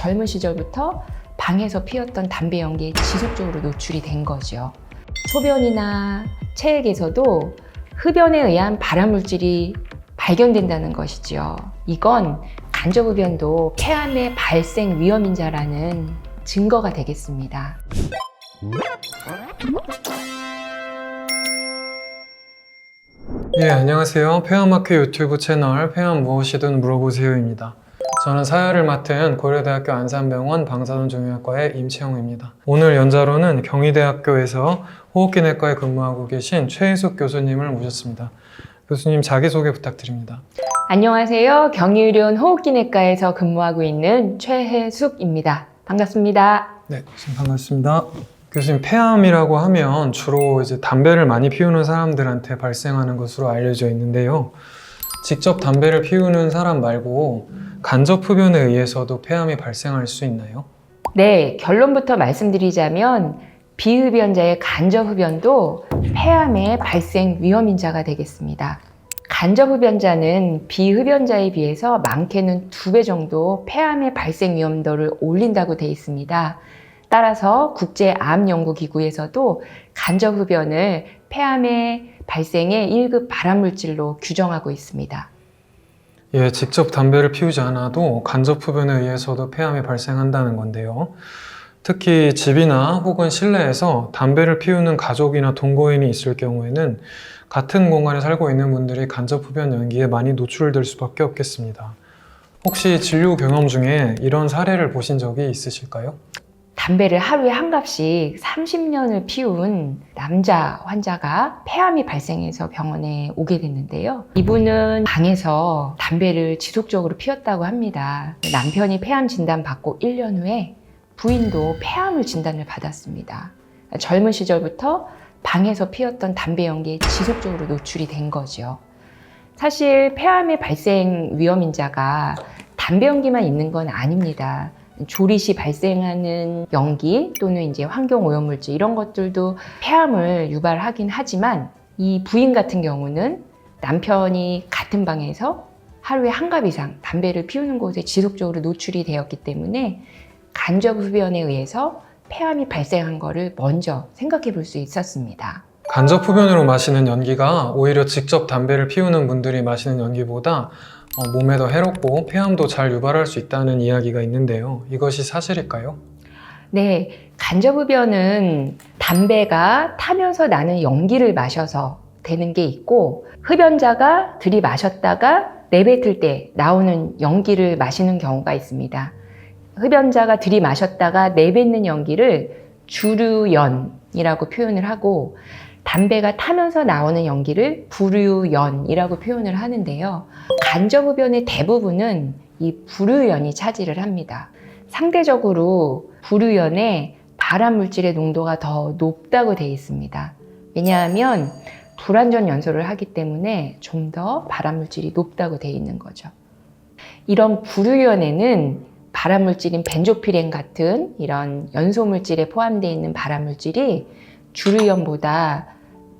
젊은 시절부터 방에서 피웠던 담배 연기에 지속적으로 노출이 된 거죠. 소변이나 체액에서도 흡연에 의한 발암 물질이 발견된다는 것이죠. 이건 간접흡연도 폐암의 발생 위험 인자라는 증거가 되겠습니다. 예, 안녕하세요. 폐암학회 유튜브 채널 폐암 무엇이든 물어보세요입니다. 저는 사회를 맡은 고려대학교 안산병원 방사선 종양학과의 임채영입니다. 오늘 연자로는 경희대학교에서 호흡기 내과에 근무하고 계신 최희숙 교수님을 모셨습니다. 교수님 자기소개 부탁드립니다. 안녕하세요. 경희의료원 호흡기내과에서 근무하고 있는 최혜숙입니다. 반갑습니다. 네, 교수님 반갑습니다. 교수님 폐암이라고 하면 주로 이제 담배를 많이 피우는 사람들한테 발생하는 것으로 알려져 있는데요. 직접 담배를 피우는 사람 말고 간접 흡연에 의해서도 폐암이 발생할 수 있나요? 네, 결론부터 말씀드리자면 비흡연자의 간접 흡연도 폐암의 발생 위험 인자가 되겠습니다. 간접 흡연자는 비흡연자에 비해서 많게는 두 배 정도 폐암의 발생 위험도를 올린다고 되어 있습니다. 따라서 국제암연구기구에서도 간접 흡연을 폐암의 발생의 1급 발암물질로 규정하고 있습니다. 예, 직접 담배를 피우지 않아도 간접 흡연에 의해서도 폐암이 발생한다는 건데요. 특히 집이나 혹은 실내에서 담배를 피우는 가족이나 동거인이 있을 경우에는 같은 공간에 살고 있는 분들이 간접 흡연 연기에 많이 노출될 수밖에 없겠습니다. 혹시 진료 경험 중에 이런 사례를 보신 적이 있으실까요? 담배를 하루에 한 갑씩 30년을 피운 남자 환자가 폐암이 발생해서 병원에 오게 됐는데요. 이분은 방에서 담배를 지속적으로 피웠다고 합니다. 남편이 폐암 진단 받고 1년 후에 부인도 폐암을 진단을 받았습니다. 젊은 시절부터 방에서 피웠던 담배 연기에 지속적으로 노출이 된 거죠. 사실 폐암의 발생 위험 인자가 담배 연기만 있는 건 아닙니다. 조리 시 발생하는 연기 또는 이제 환경 오염물질 이런 것들도 폐암을 유발하긴 하지만 이 부인 같은 경우는 남편이 같은 방에서 하루에 한 갑 이상 담배를 피우는 곳에 지속적으로 노출이 되었기 때문에 간접 흡연에 의해서 폐암이 발생한 거를 먼저 생각해 볼 수 있었습니다. 간접 흡연으로 마시는 연기가 오히려 직접 담배를 피우는 분들이 마시는 연기보다 어, 몸에 더 해롭고 폐암도 잘 유발할 수 있다는 이야기가 있는데요. 이것이 사실일까요? 네, 간접흡연은 담배가 타면서 나는 연기를 마셔서 되는 게 있고 흡연자가 들이마셨다가 내뱉을 때 나오는 연기를 마시는 경우가 있습니다. 흡연자가 들이마셨다가 내뱉는 연기를 주류연이라고 표현을 하고 담배가 타면서 나오는 연기를 부류연이라고 표현을 하는데요. 간접흡연의 대부분은 이 부류연이 차지를 합니다. 상대적으로 부류연에 발암 물질의 농도가 더 높다고 되어 있습니다. 왜냐하면 불완전 연소를 하기 때문에 좀 더 발암 물질이 높다고 되어 있는 거죠. 이런 부류연에는 발암 물질인 벤조피렌 같은 이런 연소 물질에 포함되어 있는 발암 물질이 주류연보다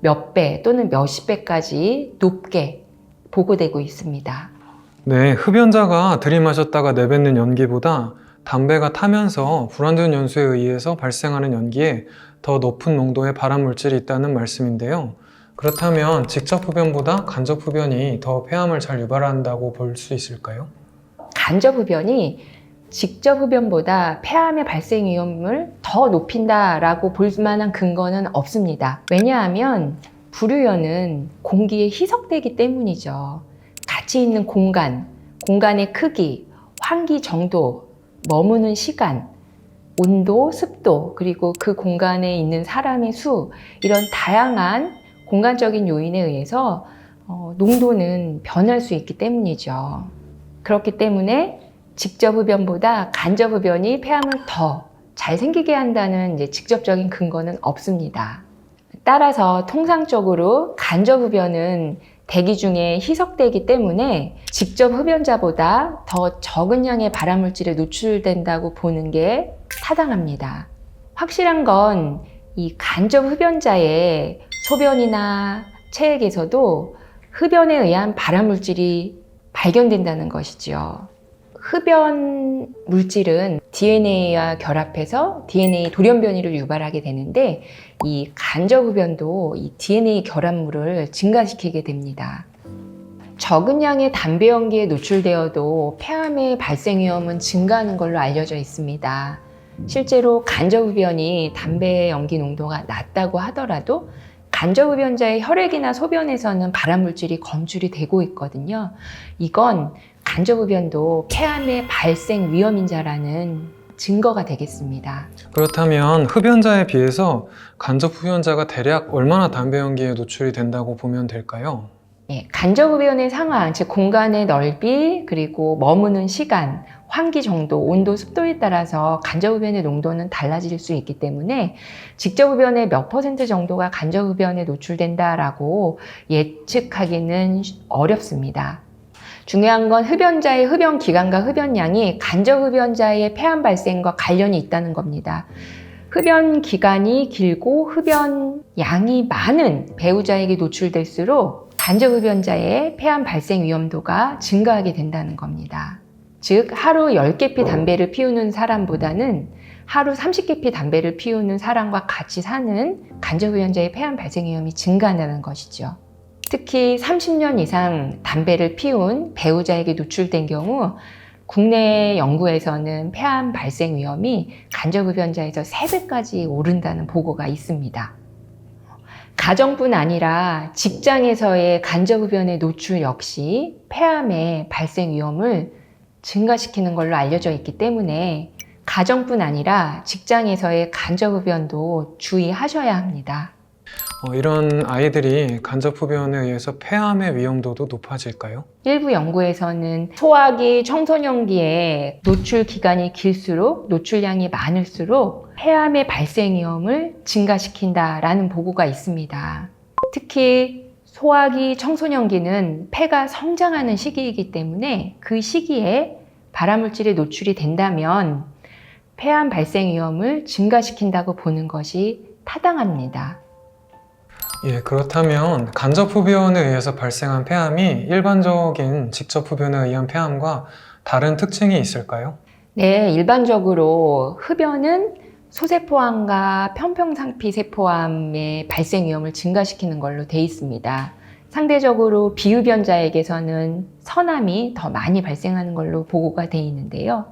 몇 배 또는 몇십 배까지 높게 보고되고 있습니다. 네, 흡연자가 들이마셨다가 내뱉는 연기보다 담배가 타면서 불완전 연소에 의해서 발생하는 연기에 더 높은 농도의 발암 물질이 있다는 말씀인데요. 그렇다면 직접 흡연보다 간접 흡연이 더 폐암을 잘 유발한다고 볼 수 있을까요? 간접 흡연이 직접 흡연보다 폐암의 발생 위험을 더 높인다라고 볼 만한 근거는 없습니다. 왜냐하면 부류연은 공기에 희석되기 때문이죠. 같이 있는 공간, 공간의 크기, 환기 정도, 머무는 시간, 온도, 습도, 그리고 그 공간에 있는 사람의 수, 이런 다양한 공간적인 요인에 의해서 어, 농도는 변할 수 있기 때문이죠. 그렇기 때문에 직접 흡연보다 간접 흡연이 폐암을 더 잘 생기게 한다는 이제 직접적인 근거는 없습니다. 따라서 통상적으로 간접 흡연은 대기 중에 희석되기 때문에 직접 흡연자보다 더 적은 양의 발암물질에 노출된다고 보는 게 타당합니다. 확실한 건 이 간접 흡연자의 소변이나 체액에서도 흡연에 의한 발암물질이 발견된다는 것이지요. 흡연 물질은 DNA와 결합해서 DNA 돌연변이를 유발하게 되는데 이 간접 흡연도 이 DNA 결합물을 증가시키게 됩니다. 적은 양의 담배 연기에 노출되어도 폐암의 발생 위험은 증가하는 걸로 알려져 있습니다. 실제로 간접 흡연이 담배 연기 농도가 낮다고 하더라도 간접 흡연자의 혈액이나 소변에서는 발암 물질이 검출이 되고 있거든요. 이건 간접 흡연도 폐암의 발생 위험인자라는 증거가 되겠습니다. 그렇다면 흡연자에 비해서 간접 흡연자가 대략 얼마나 담배 연기에 노출이 된다고 보면 될까요? 예, 간접 흡연의 상황, 즉 공간의 넓이, 그리고 머무는 시간, 환기 정도, 온도, 습도에 따라서 간접 흡연의 농도는 달라질 수 있기 때문에 직접 흡연의 몇 퍼센트 정도가 간접 흡연에 노출된다라고 예측하기는 어렵습니다. 중요한 건 흡연자의 흡연 기간과 흡연량이 간접 흡연자의 폐암 발생과 관련이 있다는 겁니다. 흡연 기간이 길고 흡연 양이 많은 배우자에게 노출될수록 간접 흡연자의 폐암 발생 위험도가 증가하게 된다는 겁니다. 즉, 하루 10개 피 담배를 피우는 사람보다는 하루 30개 피 담배를 피우는 사람과 같이 사는 간접 흡연자의 폐암 발생 위험이 증가한다는 것이죠. 특히 30년 이상 담배를 피운 배우자에게 노출된 경우 국내 연구에서는 폐암 발생 위험이 간접 흡연자에서 3배까지 오른다는 보고가 있습니다. 가정뿐 아니라 직장에서의 간접 흡연의 노출 역시 폐암의 발생 위험을 증가시키는 걸로 알려져 있기 때문에 가정뿐 아니라 직장에서의 간접 흡연도 주의하셔야 합니다. 어, 이런 아이들이 간접 흡연에 의해서 폐암의 위험도도 높아질까요? 일부 연구에서는 소화기, 청소년기에 노출 기간이 길수록 노출량이 많을수록 폐암의 발생 위험을 증가시킨다라는 보고가 있습니다. 특히 소화기, 청소년기는 폐가 성장하는 시기이기 때문에 그 시기에 발암물질에 노출이 된다면 폐암 발생 위험을 증가시킨다고 보는 것이 타당합니다. 예, 그렇다면 간접 흡연에 의해서 발생한 폐암이 일반적인 직접 흡연에 의한 폐암과 다른 특징이 있을까요? 네, 일반적으로 흡연은 소세포암과 편평상피 세포암의 발생 위험을 증가시키는 걸로 돼 있습니다. 상대적으로 비흡연자에게서는 선암이 더 많이 발생하는 걸로 보고가 돼 있는데요.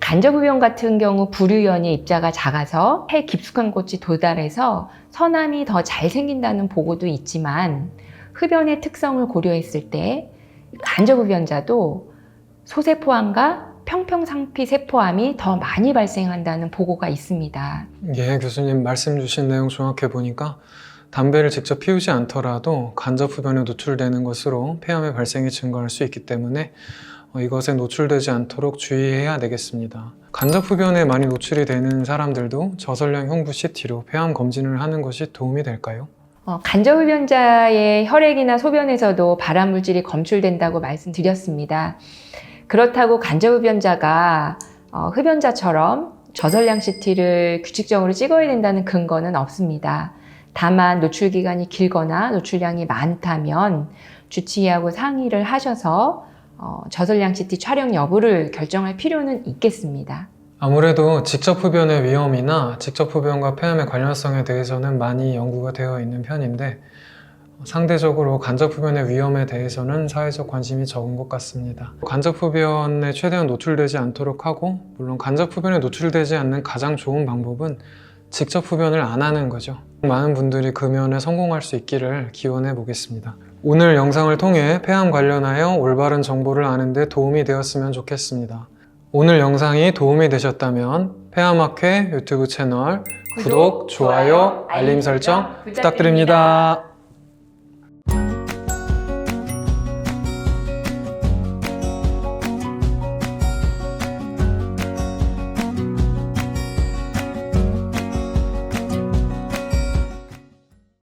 간접흡연 같은 경우 불유연의 입자가 작아서 폐 깊숙한 곳이 도달해서 선암이 더 잘 생긴다는 보고도 있지만 흡연의 특성을 고려했을 때 간접흡연자도 소세포암과 평평상피 세포암이 더 많이 발생한다는 보고가 있습니다. 예, 교수님 말씀 주신 내용 종합해 보니까 담배를 직접 피우지 않더라도 간접 흡연에 노출되는 것으로 폐암의 발생이 증가할 수 있기 때문에 어, 이것에 노출되지 않도록 주의해야 되겠습니다. 간접 흡연에 많이 노출이 되는 사람들도 저설량 흉부 CT로 폐암 검진을 하는 것이 도움이 될까요? 어, 간접흡연자의 혈액이나 소변에서도 발암물질이 검출된다고 말씀드렸습니다. 그렇다고 간접흡연자가 어, 흡연자처럼 저설량 CT를 규칙적으로 찍어야 된다는 근거는 없습니다. 다만 노출 기간이 길거나 노출량이 많다면 주치의하고 상의를 하셔서 어, 저설량 CT 촬영 여부를 결정할 필요는 있겠습니다. 아무래도 직접 흡연의 위험이나 직접 흡연과 폐암의 관련성에 대해서는 많이 연구가 되어 있는 편인데 상대적으로 간접 흡연의 위험에 대해서는 사회적 관심이 적은 것 같습니다. 간접 흡연에 최대한 노출되지 않도록 하고 물론 간접 흡연에 노출되지 않는 가장 좋은 방법은 직접 흡연을 안 하는 거죠. 많은 분들이 금연에 성공할 수 있기를 기원해 보겠습니다. 오늘 영상을 통해 폐암 관련하여 올바른 정보를 아는 데 도움이 되었으면 좋겠습니다. 오늘 영상이 도움이 되셨다면 폐암학회 유튜브 채널 구독, 좋아요, 알림 설정 부탁드립니다.